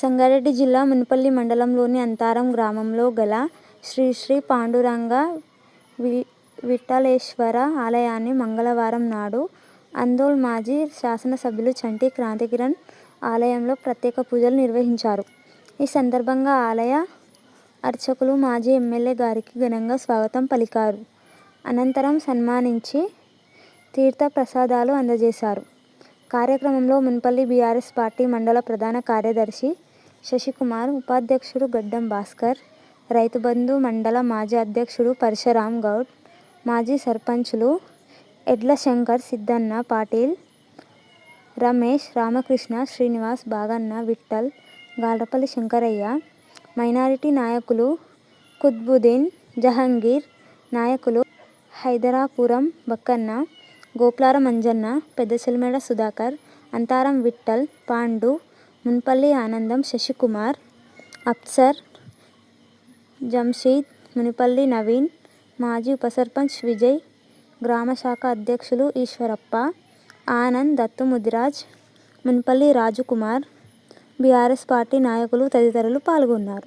సంగారెడ్డి జిల్లా మునిపల్లి మండలంలోని అంతారం గ్రామంలో గల శ్రీ శ్రీ పాండురంగ వి విఠలేశ్వర ఆలయాన్ని మంగళవారం నాడు అందోల్ మాజీ శాసనసభ్యులు చంటి క్రాంతికిరణ్ ఆలయంలో ప్రత్యేక పూజలు నిర్వహించారు. ఈ సందర్భంగా ఆలయ అర్చకులు మాజీ ఎమ్మెల్యే గారికి ఘనంగా స్వాగతం పలికారు. అనంతరం సన్మానించి తీర్థ ప్రసాదాలు అందజేశారు. కార్యక్రమంలో మున్పల్లి బీఆర్ఎస్ పార్టీ మండల ప్రధాన కార్యదర్శి శశికుమార్, ఉపాధ్యక్షుడు గడ్డం భాస్కర్, రైతుబంధు మండల మాజీ అధ్యక్షుడు పరశురామ్ గౌడ్, మాజీ సర్పంచులు ఎడ్ల శంకర్, సిద్ధన్న పాటిల్, రమేష్, రామకృష్ణ, శ్రీనివాస్, బాగన్న, విఠల్ గాలపల్లి శంకరయ్య, మైనారిటీ నాయకులు కుత్బుద్దీన్, జహంగీర్, నాయకులు హైదరాపురం బక్కన్న, గోప్లారం మంజన్న పెద్దచెల్మెడ సుధాకర్, అంతారం విఠల్ పాండు, మున్పల్లి ఆనందం, శశికుమార్, అప్సర్, జంషీద్, మునిపల్లి నవీన్, మాజీ ఉపసర్పంచ్ విజయ్, గ్రామశాఖ అధ్యక్షులు ఈశ్వరప్ప, ఆనంద్, దత్తు ముదిరాజ్, మున్పల్లి రాజుకుమార్, బీఆర్ఎస్ పార్టీ నాయకులు తదితరులు పాల్గొన్నారు.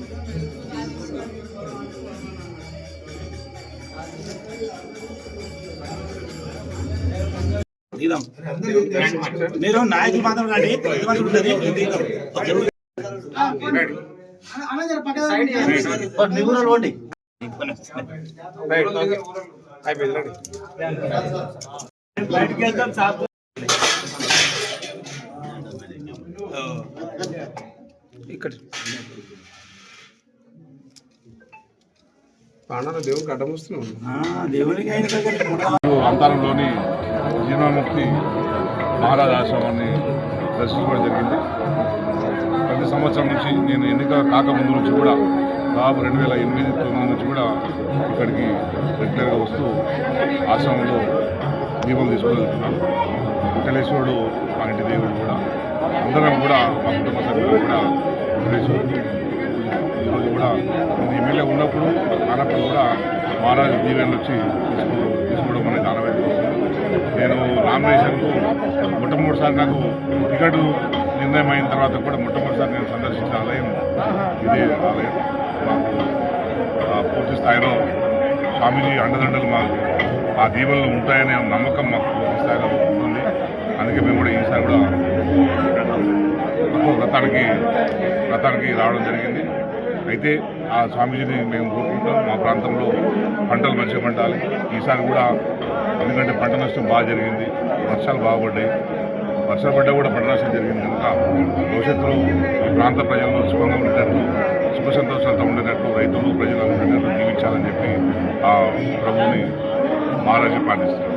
మీరు నాయకులు మాత్రం రండి ఎంతమంది ఉంటుంది బయటికి వెళ్తాం సార్ ఇక్కడ పాండాల దేవుడికి అడ్డం వస్తున్నాం దేవునికి అంతరంలోని జీవన్ముక్తి మహారాజ్ ఆశ్రమాన్ని దర్శించుకోవడం జరిగింది. ప్రతి సంవత్సరం నుంచి నేను ఎన్నిక కాకముందు నుంచి కూడా దాదాపు రెండు వేల ఎనిమిది తొమ్మిది నుంచి కూడా ఇక్కడికి రెగ్యులర్గా వస్తూ ఆశ్రమంలో దీపం తీసుకుని వెంకటేశ్వరుడు మా ఇంటి దేవుడు కూడా అందరం కూడా మా కుటుంబ సభ్యులు కూడా వెంకటేశ్వరుడు ఈరోజు కూడా ఎమ్మెల్యే ఉన్నప్పుడు అన్నప్పుడు కూడా మహారాజు దీవెనలు వచ్చి తీసుకోవడం అనేది ఆనవాయితీ నేను నామినేషన్కు మొట్టమొదటిసారి నాకు టికెట్ నిర్ణయం అయిన తర్వాత కూడా మొట్టమొదటిసారి నేను సందర్శించిన ఆలయం ఇదే ఆలయం. మాకు పూర్తి స్థాయిలో స్వామీజీ అండదండలు మాకు ఆ దీవెనలు ఉంటాయనే నమ్మకం మాకు పూర్తి స్థాయిలో ఉంటుంది అందుకే మేము కూడా ఈసారి కూడా రథానికి రథానికి రావడం జరిగింది. అయితే ఆ స్వామీజీని మేము కోరుకుంటాం మా ప్రాంతంలో పంటలు మంచిగా పండాలి. ఈసారి కూడా ఎందుకంటే పంట నష్టం బాగా జరిగింది. వర్షాలు బాగుపడ్డాయి వర్షాలు పడ్డా కూడా పంట నష్టం జరిగింది కనుక భవిష్యత్తులో ఈ ప్రాంత ప్రజలను సుఖంగా ఉండేటట్లు సుఖ సంతోషాలతో ఉండేటట్లు రైతులు ప్రజలు ఉండేటట్లు జీవించాలని చెప్పి ఆ ప్రభువుని మహారాజు పాటిస్తారు